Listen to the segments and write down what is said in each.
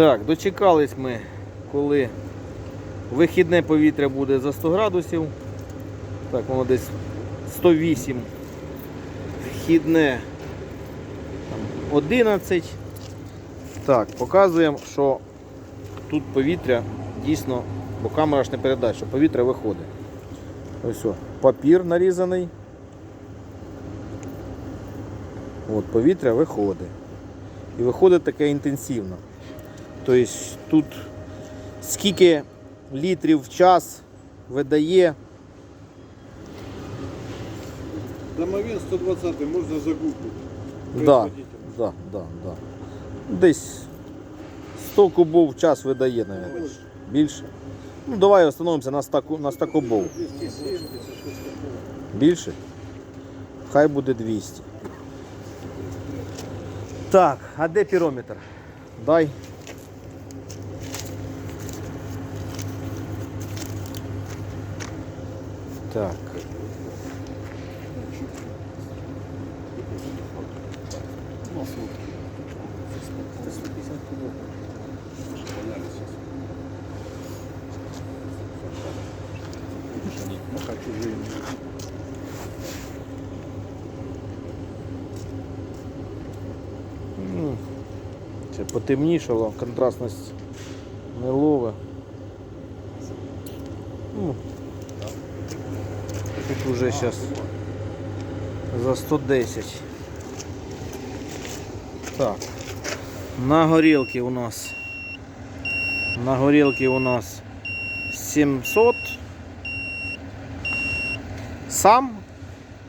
Так, дочекались ми, коли вихідне повітря буде за 100 градусів. Так, воно десь 108. Вхідне 11. Так, показуємо, що тут повітря дійсно, бо камера ж не передасть, що повітря виходить. Ось о, папір нарізаний. От, повітря виходить. І виходить таке інтенсивно. Тобто тут скільки літрів в час видає, Домовин 120 можно загуглить. да, да, да, да. десь 100 кубов в час видає, навіть. Більше. Ну, давай остановимося на 100, на 100 кубов. Більше? Хай буде 200. Так, а де пірометр? Дай. Так. Ну, Це потемнішало, контрастність не лове. Ну, тут уже зараз за 110. Так. На горілки у нас. На горілки у нас 700. Сам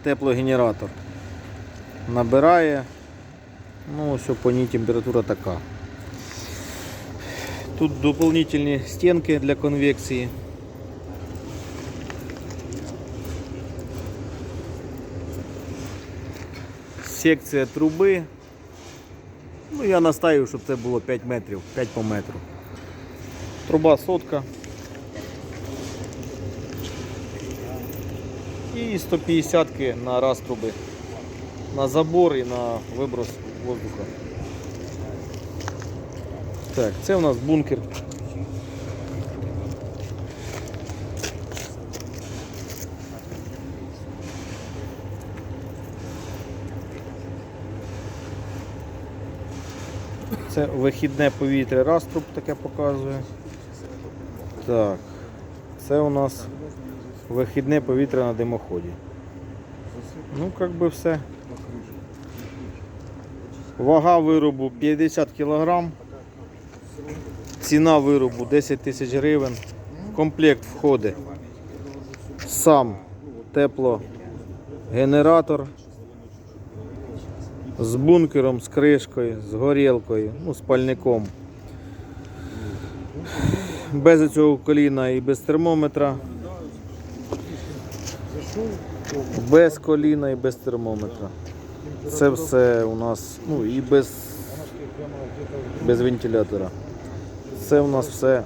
теплогенератор набирає. Ну, ось по ній температура така. Тут дополнительні стінки для конвекції. Секція труби. Ну, я настаю, щоб це було 5 метрів, 5 по метру. Труба сотка. І 150 на раз труби. На забор і на виброс воздуха. Так, це у нас бункер. Це вихідне повітря раструб таке показує. Так, це у нас вихідне повітря на димоході. Ну, як би все. Вага виробу 50 кг. Ціна виробу 10 тисяч гривень. Комплект входить сам теплогенератор з бункером, з кришкою, з горілкою, ну, з пальником. Без цього коліна і без термометра. Без коліна і без термометра. Це все у нас, ну і без, без вентилятора. Це у нас все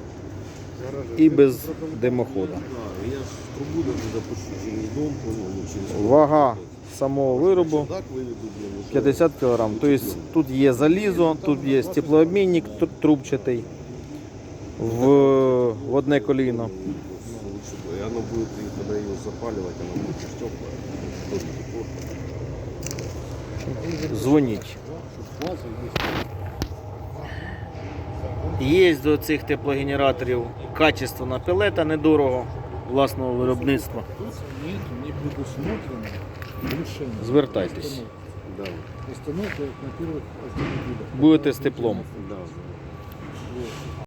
і без димохода. Я ж трубу даже запущу через дом, ну, через Вага самого виробу так выведу, блин, уже. 50 кг. Тобто тут є залізо, тут є теплообмінник тр- трубчатий в, в одне коліно. Ну, лучше бы. И оно будет, и когда ее запаливать, оно будет уж теплое. Тоже тепло. Дзвоніть. Є до цих теплогенераторів качественна пелета недорого власного виробництва. Тут нет не предусмотрено улучшение. Звертайтесь. Да, на первых автомобилях. Будете з теплом. да.